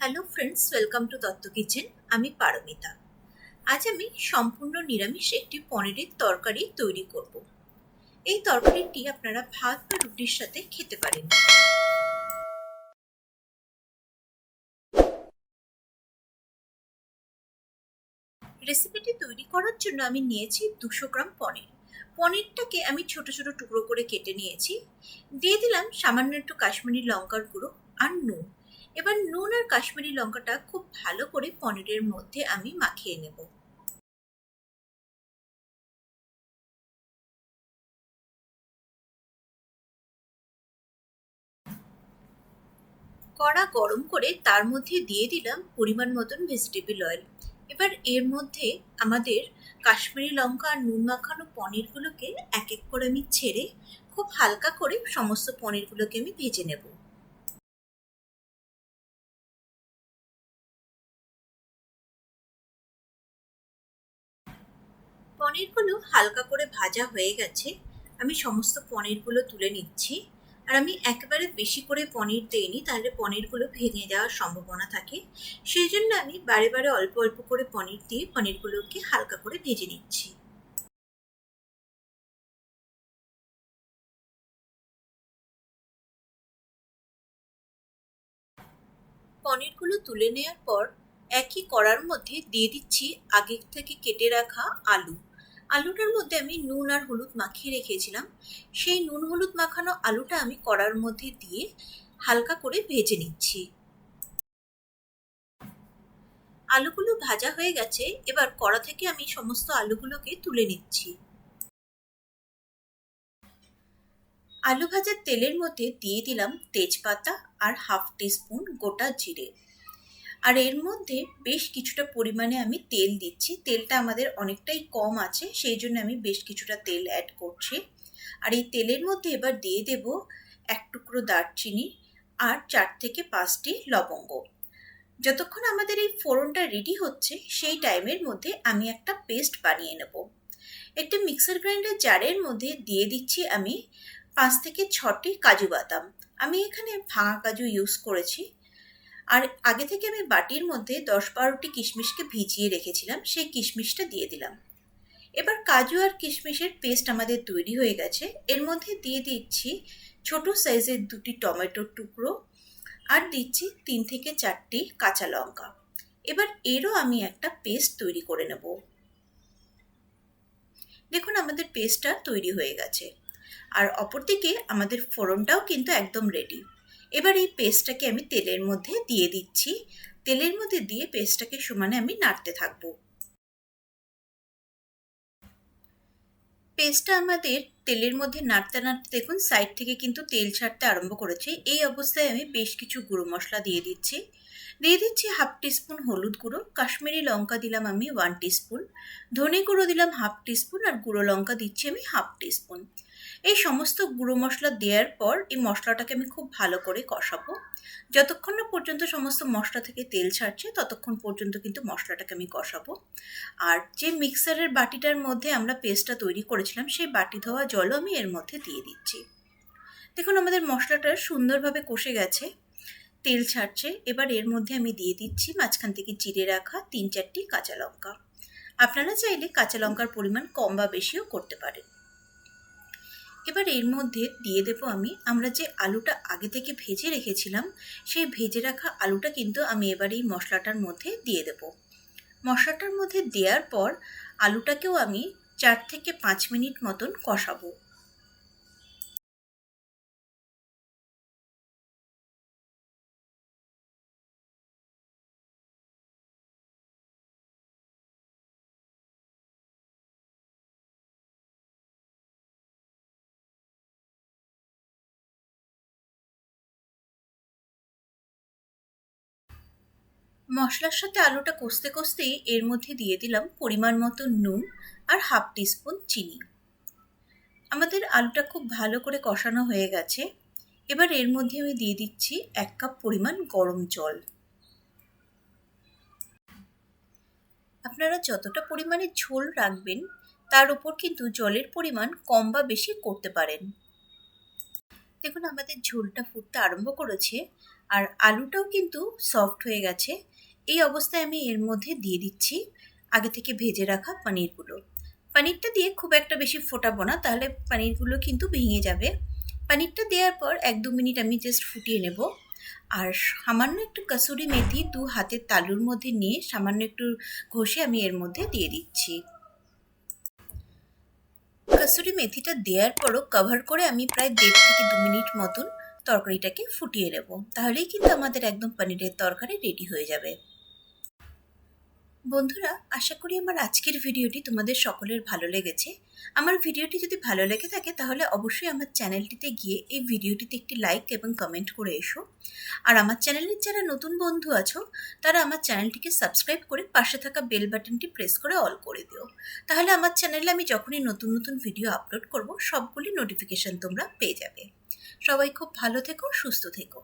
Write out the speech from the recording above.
Hello friends welcome to Dutta kitchen আমি পারমিতা। আজ আমি সম্পূর্ণ নিরামিষ একটি পনিরের তরকারি তৈরি করব। এই তরকারিটি আপনারা ভাত বা রুটির সাথে খেতে পারেন। রেসিপিটি তৈরি করার জন্য আমি নিয়েছি দুশো গ্রাম পনির। পনিরটাকে আমি ছোট ছোট টুকরো করে কেটে নিয়েছি। দিয়ে দিলাম সামান্য একটু কাশ্মীরি লঙ্কার গুঁড়ো আর নুন। এবার নুন আর কাশ্মীরি লঙ্কাটা খুব ভালো করে পনিরের মধ্যে আমি মাখিয়ে নেব। কড়া গরম করে তার মধ্যে দিয়ে দিলাম পরিমাণ মতন ভেজিটেবল অয়েল এবার এর মধ্যে আমাদের কাশ্মীরি লঙ্কা আর নুন মাখানো পনিরগুলোকে এক এক করে আমি ছেড়ে খুব হালকা করে সমস্ত পনিরগুলোকে আমি ভেজে নেব। পনিরগুলো হালকা করে ভাজা হয়ে গেছে। আমি সমস্ত পনিরগুলো তুলে নিচ্ছি। আর আমি একেবারে বেশি করে পনির দিইনি, তাহলে পনিরগুলো ভেঙে যাওয়ার সম্ভাবনা থাকে। সেই জন্য আমি বারে বারে অল্প অল্প করে পনির দিয়ে পনিরগুলোকে হালকা করে ভেজে নিচ্ছি। পনিরগুলো তুলে নেওয়ার পর একই কড়ার মধ্যে দিয়ে দিচ্ছি আগে থেকে কেটে রাখা আলু। আলুটার মধ্যে আমি নুন আর হলুদ মাখিয়ে রেখেছিলাম। সেই নুন হলুদ মাখানো আলুটা আমি কড়ার মধ্যে দিয়ে হালকা করে ভেজে নিচ্ছি। আলুগুলো ভাজা হয়ে গেছে, এবার কড়া থেকে আমি সমস্ত আলুগুলোকে তুলে নিচ্ছি। আলু ভাজার তেলের মধ্যে দিয়ে দিলাম তেজপাতা আর হাফ টিস্পুন গোটা জিরে। আর এর মধ্যে বেশ কিছুটা পরিমাণে আমি তেল দিচ্ছি। তেলটা আমাদের অনেকটাই কম আছে, সেই জন্য আমি বেশ কিছুটা তেল অ্যাড করছি। আর এই তেলের মধ্যে এবার দিয়ে দেব এক টুকরো দারচিনি আর চার থেকে পাঁচটি লবঙ্গ। যতক্ষণ আমাদের এই ফোড়নটা রেডি হচ্ছে, সেই টাইমের মধ্যে আমি একটা পেস্ট বানিয়ে নেব। একটা মিক্সার গ্রাইন্ডার জারের মধ্যে দিয়ে দিচ্ছি আমি পাঁচ থেকে ছটি কাজু বাদাম। আমি এখানে ভাঙা কাজু ইউজ করেছি। আর আগে থেকে আমি বাটির মধ্যে দশ বারোটি কিশমিশকে ভিজিয়ে রেখেছিলাম, সেই কিশমিশটা দিয়ে দিলাম। এবার কাজু আর কিশমিশের পেস্ট আমাদের তৈরি হয়ে গেছে। এর মধ্যে দিয়ে দিচ্ছি ছোট সাইজের দুটি টমেটোর টুকরো আর দিচ্ছি তিন থেকে চারটি কাঁচা লঙ্কা। এবার এরও আমি একটা পেস্ট তৈরি করে নেব। দেখুন আমাদের পেস্টটা তৈরি হয়ে গেছে। আর অপরদিকে আমাদের ফোড়নটাও কিন্তু একদম রেডি এবার এই পেস্টটাকে আমি তেলের মধ্যে দিয়ে দিচ্ছি। তেলের মধ্যে দিয়ে পেস্টটাকে সমানে আমি নাড়তে থাকব। পেস্টটা আমাদের তেলের মধ্যে নাড়তে নাড়তে দেখুন সাইড থেকে কিন্তু তেল ছাড়তে আরম্ভ করেছে। এই অবস্থায় আমি বেশ কিছু গুঁড়ো মশলা দিয়ে দিচ্ছি। দিয়ে দিচ্ছি হাফ টিস্পুন হলুদ গুঁড়ো, কাশ্মীরি লঙ্কা দিলাম আমি ওয়ান টিস্পুন ধনে গুঁড়ো দিলাম হাফ টিস্পুন আর গুঁড়ো লঙ্কা দিচ্ছি আমি হাফ টিস্পুন এই সমস্ত গুঁড়ো মশলা দেওয়ার পর এই মশলাটাকে আমি খুব ভালো করে কষাবো। যতক্ষণ না পর্যন্ত সমস্ত মশলা থেকে তেল ছাড়ছে, ততক্ষণ পর্যন্ত কিন্তু মশলাটাকে আমি কষাবো। আর যে মিক্সারের বাটিটার মধ্যে আমরা পেস্টটা তৈরি করেছিলাম, সেই বাটি ধোয়া জলও আমি এর মধ্যে দিয়ে দিচ্ছি। দেখুন, আমাদের মশলাটা সুন্দরভাবে কষে গেছে, তেল ছাড়ছে, এবার এর মধ্যে আমি দিয়ে দিচ্ছি মাঝখান থেকে চিড়ে রাখা তিন চারটি কাঁচা লঙ্কা। আপনারা চাইলে কাঁচা লঙ্কার পরিমাণ কম বা বেশিও করতে পারেন। এবার এর মধ্যে দিয়ে দেবো আমি, আমরা যে আলুটা আগে থেকে ভেজে রেখেছিলাম, সেই ভেজে রাখা আলুটা কিন্তু আমি এবার এই মশলাটার মধ্যে দিয়ে দেব। মশলাটার মধ্যে দেওয়ার পর আলুটাকেও আমি চার থেকে পাঁচ মিনিট মতন কষাবো। মশলার সাথে আলুটা কষতে কষতেই এর মধ্যে দিয়ে দিলাম পরিমাণ মতো নুন আর হাফ টিস্পুন চিনি। আমাদের আলুটা খুব ভালো করে কষানো হয়ে গেছে। এবার এর মধ্যে আমি দিয়ে দিচ্ছি এক কাপ পরিমাণ গরম জল। আপনারা যতটা পরিমাণে ঝোল রাখবেন, তার উপর কিন্তু জলের পরিমাণ কম বা বেশি করতে পারেন। দেখুন, আমাদের ঝোলটা ফুটতে আরম্ভ করেছে আর আলুটাও কিন্তু সফট হয়ে গেছে। এই অবস্থায় আমি এর মধ্যে দিয়ে দিচ্ছি আগে থেকে ভেজে রাখা পনিরগুলো। পনিরটা দিয়ে খুব একটা বেশি ফোটাবো না, তাহলে পনিরগুলো কিন্তু ভেঙে যাবে। পনিরটা দেওয়ার পর এক দু মিনিট আমি জাস্ট ফুটিয়ে নেব। আর সামান্য একটু কাসুরি মেথি দু হাতের তালুর মধ্যে নিয়ে সামান্য একটু ঘষে আমি এর মধ্যে দিয়ে দিচ্ছি। কাসুরি মেথিটা দেওয়ার পরও কভার করে আমি প্রায় দেড় থেকে দু মিনিট মতন তরকারিটাকে ফুটিয়ে নেব। তাহলেই কিন্তু আমাদের একদম পনিরের তরকারি রেডি হয়ে যাবে। বন্ধুরা, আশা করি আমার আজকের ভিডিওটি তোমাদের সকলের ভালো লেগেছে। আমার ভিডিওটি যদি ভালো লেগে থাকে, তাহলে অবশ্যই আমার চ্যানেলটিতে গিয়ে এই ভিডিওটিতে একটি লাইক এবং কমেন্ট করে এসো। আর আমার চ্যানেলের যারা নতুন বন্ধু আছো, তারা আমার চ্যানেলটিকে সাবস্ক্রাইব করে পাশে থাকা বেল বাটনটি প্রেস করে অল করে দিও। তাহলে আমার চ্যানেলে আমি যখনই নতুন নতুন ভিডিও আপলোড করব, সবগুলি নোটিফিকেশন তোমরা পেয়ে যাবে। সবাই খুব ভালো থেকো, সুস্থ থেকো।